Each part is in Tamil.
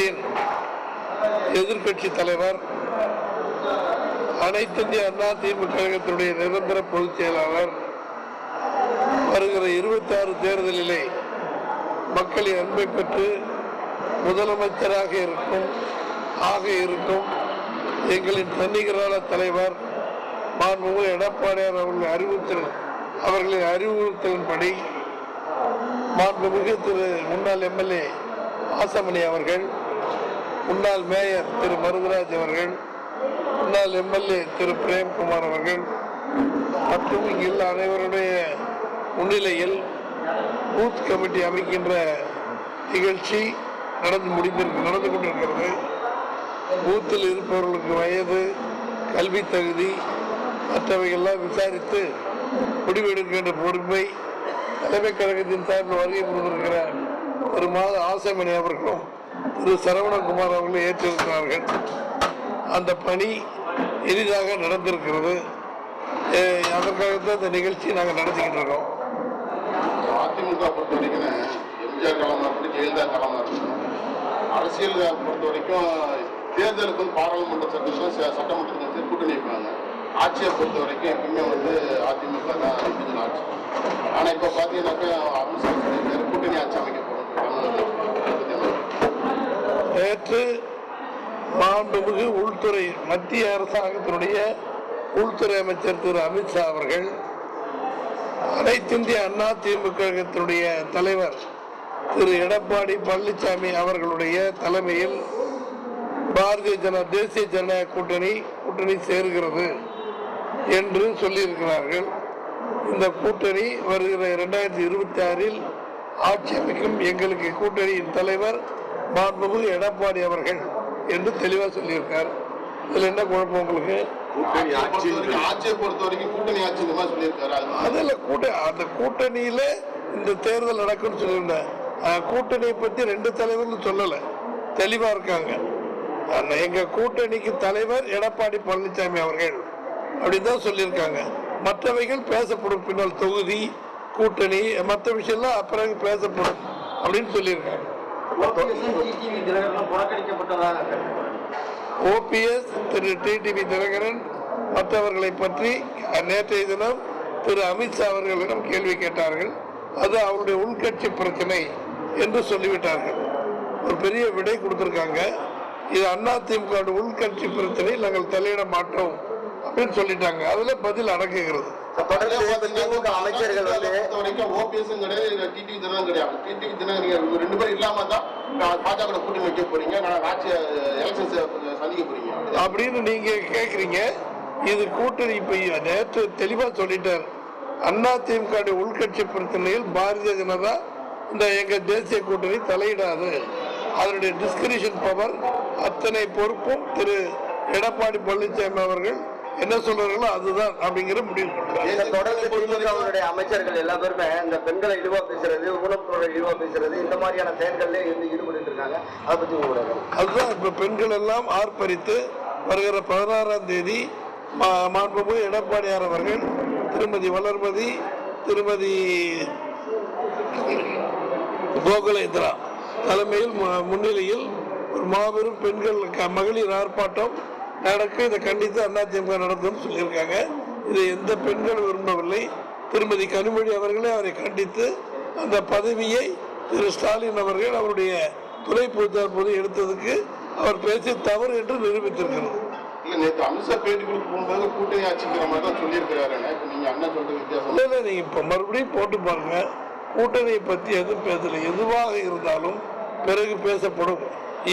கழகத்தின் எதிர்கட்சி தலைவர் அனைத்து இந்திய அண்ணா திமுக கழகத்தினுடைய நிரந்தர பொதுச் செயலாளர் வருகிற இருபத்தி ஆறு தேர்தலிலே மக்களின் அன்பை பெற்று முதலமைச்சராக இருக்கும் ஆக இருக்கும். எங்களின் தன்னிகரான தலைவர் மாண்புமிகு எடப்பாடியார் அவர்கள் அறிவுறுத்தல் அவர்களின் அறிவுறுத்தலின்படி மாண்புமிகு திரு முன்னாள் எம்எல்ஏ ஆசமணி அவர்கள் முன்னாள் மேயர் திரு மருதராஜ் அவர்கள் முன்னாள் எம்எல்ஏ திரு பிரேம்குமார் அவர்கள் மற்றும் இங்குள்ள அனைவருடைய முன்னிலையில் பூத் கமிட்டி அமைக்கின்ற நிகழ்ச்சி நடந்து முடிந்திருக்கு நடந்து கொண்டிருக்கிறது. பூத்தில் இருப்பவர்களுக்கு வயது கல்வி தகுதி மற்றவைகள்லாம் விசாரித்து முடிவெடுக்கின்ற பொறுப்பை தலைமை கழகத்தின் சார்பில் வருகை புரிந்திருக்கிற ஒரு மாத ஆசைமணி அவர்களும் திரு சரவணகுமார் அவர்கள் ஏற்றிருக்கிறார்கள். அந்த பணி எளிதாக நடந்திருக்கிறது. அதற்காகத்தான் இந்த நிகழ்ச்சி நாங்கள் நடத்திக்கிட்டு இருக்கோம். அதிமுக பொறுத்த வரைக்கும் எம்ஜிஆர் காலமாக இருக்கட்டும் ஜெயலலிதா காலமாக இருக்கட்டும் அரசியல் பொறுத்த வரைக்கும் தேர்தலுக்கும் பாராளுமன்ற சட்டத்திலும் ச- சட்டமன்றத்துக்கும் கூட்டணி வைப்பாங்க. ஆட்சியை பொறுத்த வரைக்கும் எப்பவுமே வந்து அதிமுக தான் ஆட்சி ஆனால் இப்போ பார்த்தீங்கன்னாக்கா அமித்ஷா கூட்டணி ஆட்சி அமைக்க போகிறோம் நேற்று மாண்புமிகு உள்துறை மத்திய அரசாங்கத்தினுடைய உள்துறை அமைச்சர் திரு அமித்ஷா அவர்கள் அனைத்திந்திய அண்ணா திமுகத்தினுடைய தலைவர் திரு எடப்பாடி பழனிசாமி அவர்களுடைய தலைமையில் பாரதிய ஜன தேசிய ஜனநாயக கூட்டணி கூட்டணி சேர்கிறது என்று சொல்லியிருக்கிறார்கள். இந்த கூட்டணி வருகிற இரண்டாயிரத்தி இருபத்தி ஆறில் ஆட்சி அமைக்கும் எங்களுக்கு கூட்டணியின் தலைவர் மாண்புமிகு எடப்பாடி அவர்கள் என்று தெளிவாக சொல்லியிருக்கார். இதில் என்ன குழப்பம் உங்களுக்கு? கூட்டணி ஆட்சி ஆட்சியை பொறுத்த வரைக்கும் கூட்டணி ஆட்சி இந்த மாதிரி சொல்லியிருக்காரு. அது அதில் கூட்ட அந்த கூட்டணியில இந்த தேர்தல் நடக்கும்னு சொல்லியிருந்தேன் கூட்டணியை பத்தி ரெண்டு தலைவர்கள் சொல்லலை. தெளிவா இருக்காங்க. எங்க கூட்டணிக்கு தலைவர் எடப்பாடி பழனிசாமி அவர்கள் அப்படின்னு தான் சொல்லியிருக்காங்க. மற்றவைகள் பேசப்படும். பின்னால் தொகுதி கூட்டணி மற்ற விஷயம்லாம் அப்புறம் பேசப்படும் அப்படின்னு சொல்லியிருக்காங்க. ஓபிஎஸ் திரு டிடிவி தினகரன் மற்றவர்களை பற்றி நேற்றைய தினம் திரு அமித்ஷா அவர்களிடம் கேள்வி கேட்டார்கள். அது அவருடைய உள்கட்சி பிரச்சனை என்று சொல்லிவிட்டார்கள். ஒரு பெரிய விடை கொடுத்திருக்காங்க. இது அண்ணா திமுக உள்கட்சி பிரச்சனை நாங்கள் தலையிட மாட்டோம் அப்படின்னு சொல்லிட்டாங்க. அதுல பதில் அடங்குகிறது. தொடர்ந்து திமுக அமைச்சர்கள் வந்து வரைக்கும் ஓபிஎஸும் கிடையாது டிடிவி தினகரன் கிடையாது. டிடிவி ரெண்டு பேரும் இல்லாம தான் நான் பாஜக கூட்டணி வைக்க போறீங்க நான் ஆட்சி எலெக்ஷன்ஸ் சந்திக்க போறீங்க. அப்படின்னு நீங்க கேக்குறீங்க. இது கூட்டணி இப்ப நேற்று தெளிவா சொல்லிட்டார். அண்ணா திமுக உள்கட்சி பிரச்சனையில் பாரதிய ஜனதா இந்த எங்க தேசிய கூட்டணி தலையிடாது. அதனுடைய டிஸ்கிரிஷன் பவர் அத்தனை பொறுப்பும் திரு எடப்பாடி பழனிசாமி அவர்கள் என்ன சொல்றாங்களோ அதுதான் அப்படிங்கிற முடிவு தொடர்ந்து அமைச்சர்கள் எல்லா பேருமே இந்த பெண்களை இழிவா பேசுறது ஊனமுற்றோரை இழிவா பேசுறது இந்த மாதிரியான செயல்கள்ல இருந்து ஈடுபட்டு இருக்காங்க அதை பத்தி உங்களோட. அதுதான் இப்ப பெண்கள் எல்லாம் ஆர்ப்பரித்து வருகிற பதினாறாம் தேதி மா- மாண்புமிகு எடப்பாடியார் அவர்கள் திருமதி வளர்மதி திருமதி கோகுலேந்திரா தலைமையில் முன்னிலையில் ஒரு மாபெரும் பெண்கள் மகளிர் ஆர்ப்பாட்டம் நடக்க. இதை கண்டித்து அதிமுக நடத்தும் சொல்லியிருக்காங்க. இதை எந்த பெண்கள் விரும்பவில்லை. திருமதி கனிமொழி அவர்களே அவரை கண்டித்து அந்த பதவியை திரு ஸ்டாலின் அவர்கள் அவருடைய துணை பொதுச்சார் போது எடுத்ததுக்கு அவர் பேசி தவறு என்று நிரூபித்திருக்கிறார் நேற்று அமித்ஷா பேட்டி போகும்போது கூட்டணி ஆட்சிங்கிற மாதிரி தான் சொல்லியிருக்கிறாரு. நீங்க அண்ணன் சொல்ற வித்தியாசம்? இல்லை இல்லை நீங்கள் இப்போ மறுபடியும் போட்டு பாருங்க. கூட்டணியை பற்றி எதுவும் பேசல. எதுவாக இருந்தாலும் பிறகு பேசப்படும்.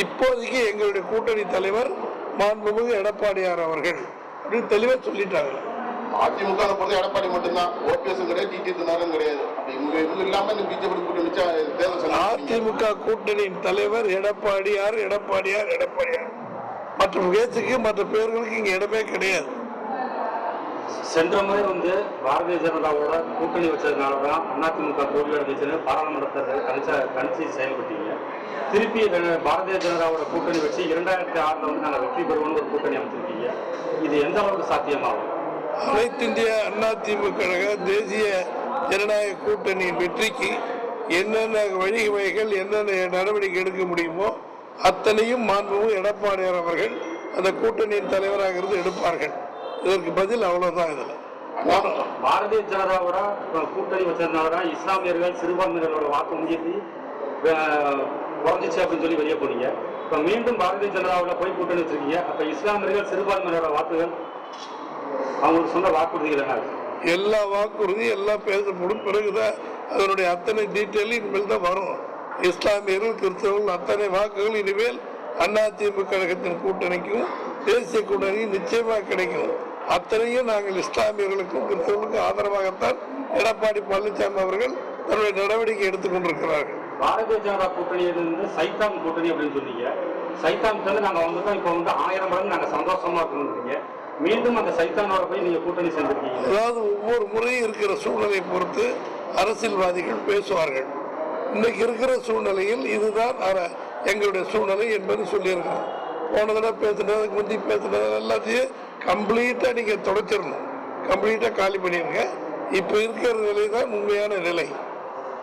இப்போதைக்கு எங்களுடைய கூட்டணி தலைவர் மாண்புமிகு எடப்பாடியார் அவர்கள் அப்படின்னு தெளிவாக சொல்லிட்டாங்க. அதிமுக பொறுத்த எடப்பாடி மட்டும்தான். ஓபிஎஸ் கிடையாது டிடி தினகரன் கிடையாது. அதிமுக கூட்டணியின் தலைவர் எடப்பாடியார் எடப்பாடியார் எடப்பாடியார். மற்ற பேச்சுக்கு மற்ற பேர்களுக்கு இங்கே இடமே கிடையாது. சென்ற முறை வந்து பாரதிய ஜனதாவோட கூட்டணி வச்சதுனால தான் அதிமுக தோல்வி அடைஞ்சிச்சுன்னு பாராளுமன்ற தேர்தல் கணிச்ச கணிச்சு செயல்பட்டீங்க. திருப்பி பாரதிய ஜனதாவோட கூட்டணி வச்சு இரண்டாயிரத்தி ஆறில் வந்து நாங்கள் வெற்றி பெறுவோம்னு ஒரு கூட்டணி அமைச்சிருக்கீங்க. இது எந்த அளவுக்கு சாத்தியமாகும்? அனைத்து இந்திய அண்ணா திமுக கழக தேசிய ஜனநாயக கூட்டணியின் வெற்றிக்கு என்னென்ன வழிவகைகள் என்னென்ன நடவடிக்கை எடுக்க முடியுமோ அத்தனையும் மாண்புமிகு எடப்பாடியார் அவர்கள் அந்த கூட்டணியின் தலைவராக இருந்து எடுப்பார்கள். இதற்கு பதில் அவ்வளவுதான் இதுல. பாரதிய ஜனதாவோட கூட்டணி தான் இஸ்லாமியர்கள் சிறுபான்மையினரோட வாக்கு அஹ், குறைஞ்சிச்சு அப்படின்னு சொல்லி வெளியே போனீங்க. இப்போ மீண்டும் பாரதிய ஜனதாவோட போய் கூட்டணி வச்சிருக்கீங்க. அப்போ இஸ்லாமியர்கள் சிறுபான்மையினரோட வாக்குகள் அவங்களுக்கு சொன்ன வாக்குறுதிகள் என்ன? எல்லா வாக்குறுதி எல்லாம் பேசப்படும் பிறகுதான் அதனுடைய அத்தனை டீட்டெயில் இனிமேல் தான் வரும். இஸ்லாமியர்கள் கிறிஸ்தவர்கள் அத்தனை வாக்குகள் இனிமேல் அதிமுக கழகத்தின் கூட்டணிக்கும் தேசிய கூட்டணி நிச்சயமாக கிடைக்கும். அத்தனையும் நாங்கள் இஸ்லாமியர்களுக்கும் கிறிஸ்தவர்களுக்கும் ஆதரவாகத்தான் எடப்பாடி பழனிசாமி அவர்கள் தன்னுடைய நடவடிக்கை எடுத்துக் கொண்டிருக்கிறார்கள். பாரதிய ஜனதா கூட்டணியிலிருந்து சைத்தாம் கூட்டணி அப்படின்னு சொன்னீங்க. சைத்தாம்க்கு வந்து நாங்கள் வந்துட்டோம் இப்போ வந்து ஆயிரம் மடங்கு நாங்கள் சந்தோஷமா இருக்கணுன்றீங்க மீண்டும் அந்த சைத்தானோட போய் நீங்கள் கூட்டணி சேர்ந்துருக்கீங்க. அதாவது ஒவ்வொரு முறையும் இருக்கிற சூழ்நிலையை பொறுத்து அரசியல்வாதிகள் பேசுவார்கள். இன்னைக்கு இருக்கிற சூழ்நிலையில் இதுதான் எங்களுடைய சூழ்நிலை என்பது சொல்லியிருக்கிறோம் போன தடவை பேசுனது முந்தி பேசுனது எல்லாத்தையும் கம்ப்ளீட்டாக நீங்கள் தொடச்சிடணும். கம்ப்ளீட்டாக காலி பண்ணிடுங்க. இப்போ இருக்கிற நிலை தான் உண்மையான நிலை.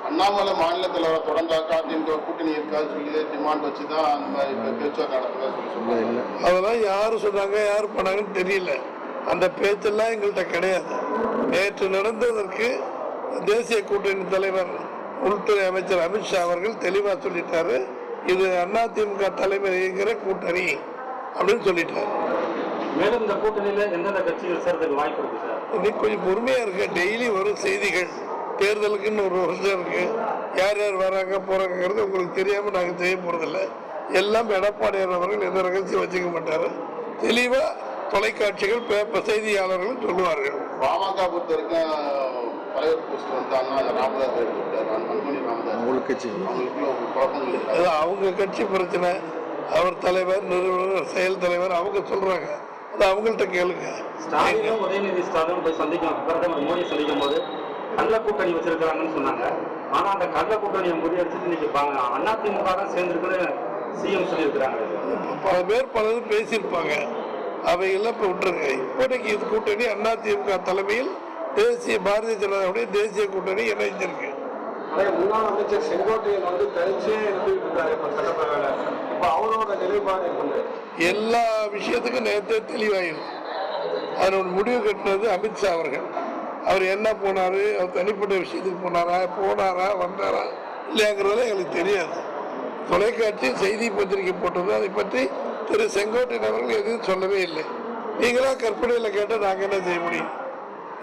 அண்ணாமலை மாநில தலைவர் தொடர்ந்தாக்கா அதிமுக கூட்டணி இருக்காது சொல்லி டிமாண்ட் வச்சு தான் அந்த மாதிரி பேச்சுவார்த்தை நடத்துறதா சொல்லி அதெல்லாம் யார் சொன்னாங்க யார் பண்ணாங்கன்னு தெரியல. அந்த பேச்செல்லாம் எங்கள்கிட்ட கிடையாது. நேற்று நடந்ததற்கு தேசிய கூட்டணி தலைவர் உள்துறை அமைச்சர் அமித்ஷா அவர்கள் தெளிவாக சொல்லிட்டாரு. இது அதிமுக தலைவர் இயக்கிற கூட்டணி அப்படின்னு சொல்லிட்டாரு. மேலும் இந்த கூட்டணியில் எந்தெந்த கட்சிகள் சேர்றதுக்கு வாய்ப்பு இருக்கு சார்? இன்னைக்கு கொஞ்சம் பொறுமையா இருக்கு. டெய்லி வரும் செய்திகள். தேர்தலுக்குன்னு ஒரு வருஷம் இருக்கு. யார் யார் வராங்க போறாங்கிறது உங்களுக்கு தெரியாம நாங்க செய்ய போறதில்ல. எல்லாம் எடப்பாடியார் அவர்கள் எந்த ரகசியம் வச்சுக்க மாட்டாரு. தெளிவா தொலைக்காட்சிகள் பேப்பர் செய்தியாளர்கள் சொல்லுவார்கள். பாமக பொறுத்த வரைக்கும் தலைவர் போஸ்ட் வந்து அண்ணா அந்த ராமதாஸ் அன்புமணி ராமதாஸ். உங்களுக்கு கட்சி. அவங்களுக்குள்ள குழப்பங்கள் அது அவங்க கட்சி பிரச்சனை அவர் தலைவர் நிறுவனர் செயல் தலைவர் அவங்க சொல்றாங்க. அது அவங்கள்ட்ட கேளுங்க. ஸ்டாலினும் உதயநிதி ஸ்டாலினும் போய் சந்திக்கும் பிரதமர் மோடி சந்திக்கும் போது கள்ள கூட்டணி வச்சிருக்காங்கன்னு சொன்னாங்க. ஆனா அந்த கள்ள கூட்டணியை முறியடிச்சுட்டு இன்னைக்கு அதிமுக தான் சேர்ந்துருக்குன்னு சிஎம் சொல்லியிருக்கிறாங்க. பல பேர் பலரும் பேசியிருப்பாங்க. அவையெல்லாம் இப்போ விட்டுருங்க. இப்போதைக்கு இது கூட்டணி அதிமுக தலைமையில் தேசிய பாரதிய ஜனதாவுடைய தேசிய கூட்டணி இணைஞ்சிருக்கு முன்னாள் அமைச்சர் செங்கோட்டையன் வந்து தனிச்சே இருந்துட்டு இருக்காரு இப்ப சட்டப்பேரவையில. இப்ப அவரோட நிலைப்பாடு எல்லா விஷயத்துக்கும் நேரத்தை தெளிவாயிருக்கு அதனோட முடிவு கட்டினது அமித்ஷா அவர்கள். அவர் என்ன போனாரு? அவர் தனிப்பட்ட விஷயத்துக்கு போனாரா? போனாரா? வந்தாரா? இல்லையாங்கிறதுல எங்களுக்கு தெரியாது. தொலைக்காட்சி செய்தி பத்திரிகை போட்டது. அதை பற்றி திரு செங்கோட்டையன் அவர்கள் எதுவும் சொல்லவே இல்லை. நீங்களா கற்பனையில் கேட்டால் நாங்கள் என்ன செய்ய முடியும்?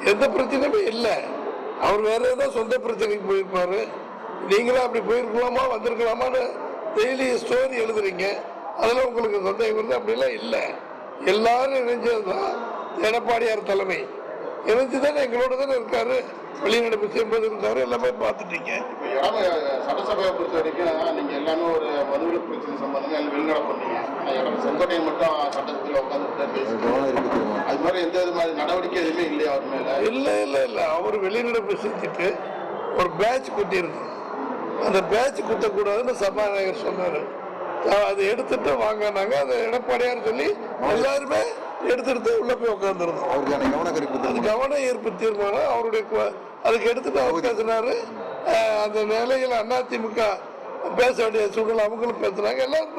எந்த பிரச்சனையுமே இல்லை. அவர் வேற ஏதோ சொந்த பிரச்சனைக்கு போயிருப்பாரு. நீங்களும் அப்படி போயிருக்கலாமா வந்திருக்கலாமான்னு டெய்லி ஸ்டோரி எழுதுறீங்க. அதெல்லாம் உங்களுக்கு சந்தேகம் வருது அப்படிலாம் இல்லை. எல்லாரும் இணைஞ்சது தான் எடப்பாடியார் தலைமை. இணைஞ்சு தானே எங்களோட தானே இருக்காரு. வெளிநடப்பு செய்யும்போது இருந்தாரு எல்லாமே பார்த்துட்டீங்க சட்டசபையை பொறுத்த வரைக்கும் நீங்க எல்லாமே ஒரு மதுவிலக்கு பிரச்சனை சம்பந்தமா எல்லாம் வெளிநடப்பு பண்ணீங்க. செங்கோட்டையன் மட்டும் சட்டசபையில் உட்காந்து தெரியுமா? அது மாதிரி எந்த மாதிரி நடவடிக்கை எதுவுமே இல்லையா அவர் மேல? இல்லை இல்லை இல்லை. அவர் வெளிநடப்பு செஞ்சுட்டு ஒரு பேட்ச் குத்திருந்தோம் அந்த பேட்ச் குத்தக்கூடாதுன்னு சபாநாயகர் சொன்னார். அதை எடுத்துட்டு வாங்கினாங்க அதை எடப்பாடியார் சொல்லி எல்லாருமே எடுத்துட்டு உள்ள போய் உட்காந்துருந்தோம் அவருக்கான கவன கருப்பு அது கவன ஈர்ப்பு தீர்மானம். அவருடைய கு- அதுக்கு எடுத்துட்டு அவர் பேசினாரு. அந்த நிலையில் அதிமுக பேச வேண்டிய சூழ்நிலை அவங்களும் பேசுனாங்க. எல்லாரும்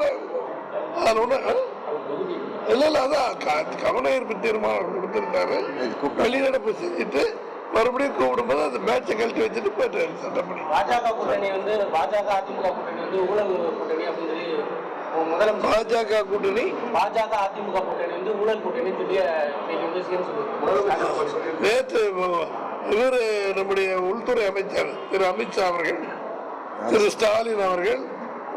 அதில் ஒன்று இல்லை இல்லை அதான். க- கவன ஈர்ப்பு தீர்மானம் கொடுத்துருந்தாரு. வெளிநடப்பு செஞ்சுட்டு மறுபடியும் கூப்பிடும்போது அந்த மேட்சை கழட்டி வச்சுட்டு போயிட்டாரு சட்டப்படி பாஜக கூட்டணி வந்து பாஜக அதிமுக கூட்டணி வந்து ஊழல் கூட்டணி அப்படின்னு சொல்லி முதலமைச்சர் பாஜக கூட்டணி. பாஜக அதிமுக கூட்டணி வந்து ஊழல் கூட்டணி நேற்று இவர் நம்முடைய உள்துறை அமைச்சர் திரு அமித்ஷா அவர்கள் திரு ஸ்டாலின் அவர்கள்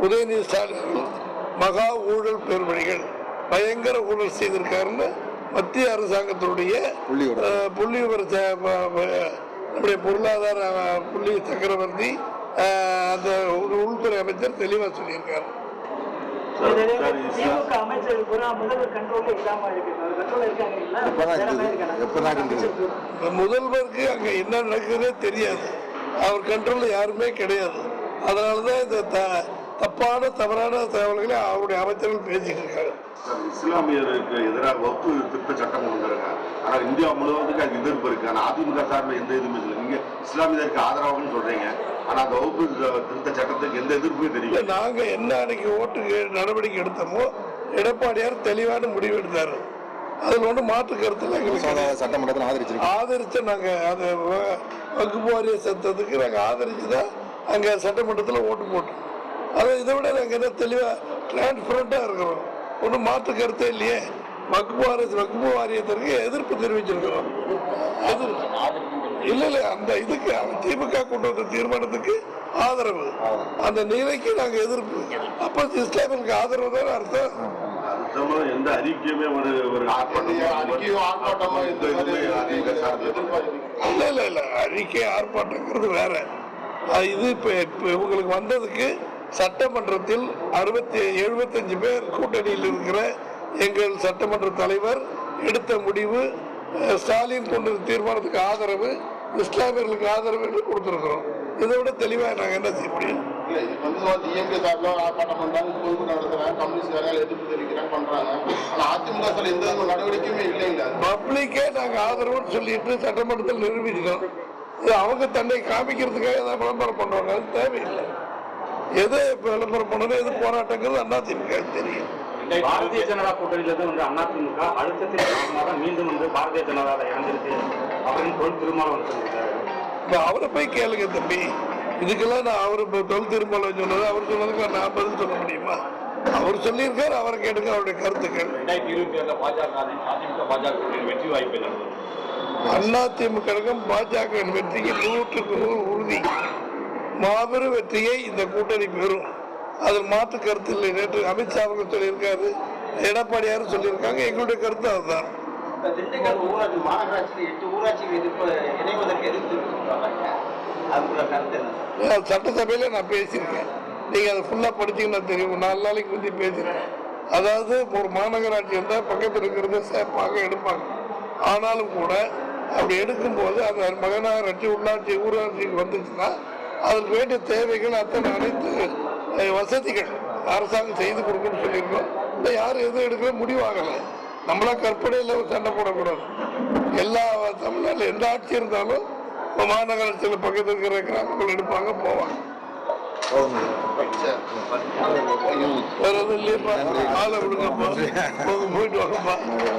உதயநிதி ஸ்டாலின் அவர்கள் மகா ஊழல் பெருமணிகள் பயங்கர ஊழல் செய்திருக்காருன்னு மத்திய அரசாங்கத்தினுடைய புள்ளிவிவரம். அஹ், புள்ளி விவர நம்முடைய பொருளாதார புள்ளி சக்கரவர்த்தி அந்த உள்- உள்துறை அமைச்சர் தெளிவாக சொல்லியிருக்காரு. திமுக அமைச்சர்கள் பூரா முதல்வர் இல்லாம இருக்கு கண்ட்ரோல் முதல்வருக்கு அங்க என்ன நடக்குதுன்னே தெரியாது. அவர் கண்ட்ரோல்ல யாருமே கிடையாது. அதனால தான் இந்த த- தப்பான தவறான தகவல்களை அவருடைய அமைச்சர்கள் பேசிட்டு இருக்காங்க. இஸ்லாமியருக்கு எதிராக வகுப்பு திருத்த சட்டம் ஆனால் இந்தியா முழுவதுக்கு அது எதிர்ப்பு இருக்கு. ஆனால் அதிமுக சார்பில் எந்த எதிர்ப்பும் இல்லை. நீங்க இஸ்லாமியருக்கு ஆதரவாகன்னு சொல்றீங்க. ஆனால் அந்த வகுப்பு திருத்த சட்டத்துக்கு எந்த எதிர்ப்புமே தெரியல. நாங்க என்ன அன்னைக்கு ஓட்டுக்கு நடவடிக்கை எடுத்தோமோ எடப்பாடியார் தெளிவான முடிவு எடுத்தாரு. அதுல ஒன்றும் மாற்று கருத்துல எங்களுக்கு. சட்டமன்றத்தில் ஆதரிச்சு நாங்க அதை வ- வகுப்பு வாரிய சட்டத்துக்கு நாங்க ஆதரிச்சு தான் அங்க சட்டமன்றத்தில் ஓட்டு போட்டோம். அதை இதை விட நாங்க என்ன தெளிவா டிரான்ஸ்பரண்டா இருக்கிறோம். ஒன்றும் மாற்று கருத்தே இல்லையே. வகுப்பு வாரிய வகுப்பு வாரியத்திற்கு எதிர்ப்பு தெரிவிச்சிருக்கிறோம். இல்ல இல்ல அந்த இதுக்கு அவன் திமுக கொண்டு வந்த தீர்மானத்துக்கு ஆதரவு. அந்த நிலைக்கு நாங்க எதிர்ப்பு. அப்ப இஸ்லாமிற்கு ஆதரவு தான் அர்த்தம்? எந்த அறிக்கையுமே ஒரு இல்ல இல்ல இல்ல அறிக்கை ஆர்ப்பாட்டங்கிறது வேற. இது இப்ப இப்ப இவங்களுக்கு வந்ததுக்கு சட்டமன்றத்தில் அறுபத்தி எழுபத்தஞ்சு பேர் கூட்டணியில் இருக்கிற எங்கள் சட்டமன்ற தலைவர் எடுத்த முடிவு ஸ்டாலின் கொண்டு தீர்மானத்துக்கு ஆதரவு இஸ்லாமியர்களுக்கு ஆதரவு என்று கொடுத்திருக்கிறோம். இதை விட தெளிவா நாங்க என்ன செய்ய முடியும்? பப்ளிக்கே நாங்க ஆதரவுன்னு சொல்லிட்டு சட்டமன்றத்தில் இது அவங்க தன்னை காமிக்கிறதுக்காக ஏதாவது விளம்பரம் அது தேவையில்லை. எது விளம்பரம் பண்ணணும் எது போராட்டங்கிறது அண்ணா திமுக தெரியும். பாரதிய ஜனதா கூட்டணியில இருந்து வந்து அதிமுக அழுத்தத்தின் காரணமாக மீண்டும் வந்து பாரதிய ஜனதாவில் இறந்திருக்கு அப்படின்னு தொழில் திருமாவளவன் வந்திருக்காரு இப்ப அவரை போய் கேளுங்க தம்பி. இதுக்கெல்லாம் நான் அவர் இப்போ தொல் திருமலம் சொன்னது அவர் சொன்னதுக்கு நான் பதில் சொல்ல முடியுமா? அவர் சொல்லியிருக்காரு அவரை கேட்டுங்க அவருடைய கருத்துக்கள். ரெண்டாயிரத்தி இருபத்தி ஏழுல பாஜக அதிமுக பாஜக கூட்டணி வெற்றி வாய்ப்பு நடந்தது அண்ணா திமுக பாஜக வெற்றிக்கு நூற்றுக்கு நூறு உறுதி. மாபெரும் வெற்றியை இந்த கூட்டணி பெறும். அதில் மாற்று கருத்து இல்லை. நேற்று அமித்ஷா அவர்கள் சொல்லியிருக்காரு எடப்பாடியாரும் சொல்லியிருக்காங்க எங்களுடைய கருத்து அதுதான். திண்டுக்கல் ஊராட்சி மாநகராட்சியில் எட்டு ஊராட்சிகள் எதிர்ப்பு இணைவதற்கு எதிர்ப்பு அதுக்குள்ள கருத்து என்ன? சட்டசபையில நான் பேசியிருக்கேன். நீங்க அதை ஃபுல்லா படிச்சீங்கன்னா தெரியும். நாலு நாளைக்கு முந்தி பேசியிருக்கேன். அதாவது ஒரு மாநகராட்சி இருந்தால் பக்கத்தில் இருக்கிறத சேஃபாக எடுப்பாங்க. ஆனாலும் கூட அப்படி எடுக்கும்போது அந்த மகனாராட்சி உள்ளாட்சி ஊராட்சிக்கு வந்துச்சுன்னா அதுக்கு வேண்டிய தேவைகள் அத்தனை அனைத்து வசதிகள் அரசாங்கம் செய்து கொடுக்கணும்னு சொல்லியிருக்கோம். இல்லை யாரும் எதுவும் எடுக்கல முடிவாகலை நம்மளா கற்பனையில் சண்டை போடக்கூடாது. எல்லா தமிழ்நாட்டில் எந்த ஆட்சி இருந்தாலும் மாநகராட்சியில் பக்கத்தில் இருக்கிற கிராமங்கள் எடுப்பாங்க போவாங்க. வேற எதுவும் இல்லையப்பா. ஆளை விடுங்கப்பா போயிட்டு வாங்கப்பா.